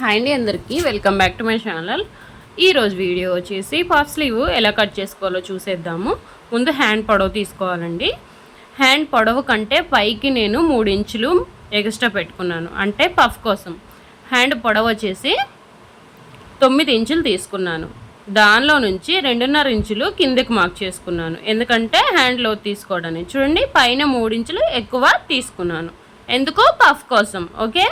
Hi అండి అందరికీ. Welcome back to my channel ఈరోజు వీడియో వచ్చేసి పఫ్ స్లీవ్ ఎలా కట్ చేసుకోవాలో చూసేద్దాము. ముందు హ్యాండ్ పొడవు తీసుకోవాలండి. హ్యాండ్ పొడవు కంటే పైకి నేను మూడు ఇంచులు ఎక్స్ట్రా పెట్టుకున్నాను. అంటే పఫ్ కోసం. హ్యాండ్ పొడవు వచ్చేసి తొమ్మిది ఇంచులు తీసుకున్నాను. దానిలో నుంచి రెండున్నర ఇంచులు కిందకి మార్క్ చేసుకున్నాను. ఎందుకంటే హ్యాండ్లో తీసుకోవడానికి. చూడండి పైన మూడు ఇంచులు ఎక్కువ తీసుకున్నాను. ఎందుకు? పఫ్ కోసం. ఓకే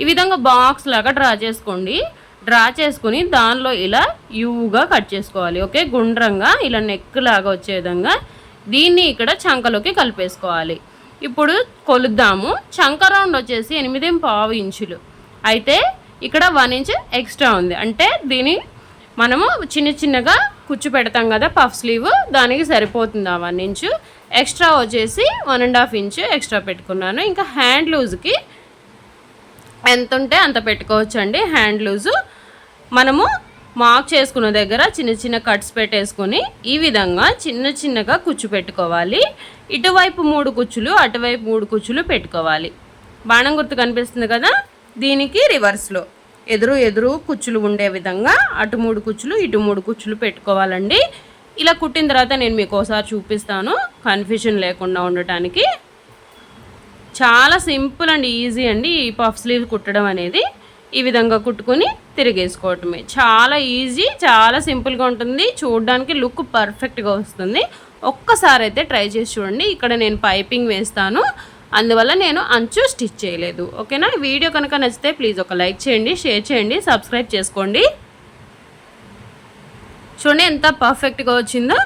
ఈ విధంగా బాక్స్ లాగా డ్రా చేసుకోండి. డ్రా చేసుకుని దానిలో ఇలా యూగా కట్ చేసుకోవాలి. ఓకే గుండ్రంగా ఇలా నెక్ లాగా వచ్చే విధంగా దీన్ని ఇక్కడ చంకలోకి కలిపేసుకోవాలి. ఇప్పుడు కొలుద్దాము. చంక రౌండ్ వచ్చేసి ఎనిమిది పావు ఇంచులు. అయితే ఇక్కడ వన్ ఇంచ్ ఎక్స్ట్రా ఉంది. అంటే దీని మనము చిన్న చిన్నగా కుచ్చు పెడతాం కదా పఫ్ స్లీవ్ దానికి సరిపోతుంది ఆ వన్ ఇంచు ఎక్స్ట్రా వచ్చేసి one and half inch extra పెట్టుకున్నాను. ఇంకా హ్యాండ్ లూజ్కి ఎంత ఉంటే అంత పెట్టుకోవచ్చు అండి హ్యాండ్ లూజు. మనము మార్క్ చేసుకున్న దగ్గర చిన్న చిన్న కట్స్ పెట్టేసుకొని ఈ విధంగా చిన్న చిన్నగా కుచ్చు పెట్టుకోవాలి. ఇటువైపు మూడు కుచ్చులు అటువైపు మూడు కుచ్చులు పెట్టుకోవాలి. బాణం గుర్తు కనిపిస్తుంది కదా? దీనికి రివర్స్లో ఎదురు ఎదురు కుచ్చులు ఉండే విధంగా అటు మూడు కుచ్చులు ఇటు మూడు కుచ్చులు పెట్టుకోవాలండి. ఇలా కుట్టిన తర్వాత నేను మీకు ఒకసారి చూపిస్తాను. కన్ఫ్యూజన్ లేకుండా ఉండటానికి. చాలా సింపుల్ అండ్ ఈజీ అండి ఈ పఫ్ స్లీవ్ కుట్టడం అనేది. ఈ విధంగా కుట్టుకొని తిరిగేసుకోవటమే. చాలా ఈజీ చాలా సింపుల్గా ఉంటుంది. చూడడానికి లుక్ పర్ఫెక్ట్గా వస్తుంది. ఒక్కసారి అయితే ట్రై చేసి చూడండి. ఇక్కడ నేను పైపింగ్ వేస్తాను. అందువల్ల నేను అంచు స్టిచ్ చేయలేదు. ఓకేనా? వీడియో కనుక నచ్చితే ప్లీజ్ ఒక లైక్ చేయండి షేర్ చేయండి సబ్స్క్రైబ్ చేసుకోండి. చూడండి ఎంత పర్ఫెక్ట్గా వచ్చిందో.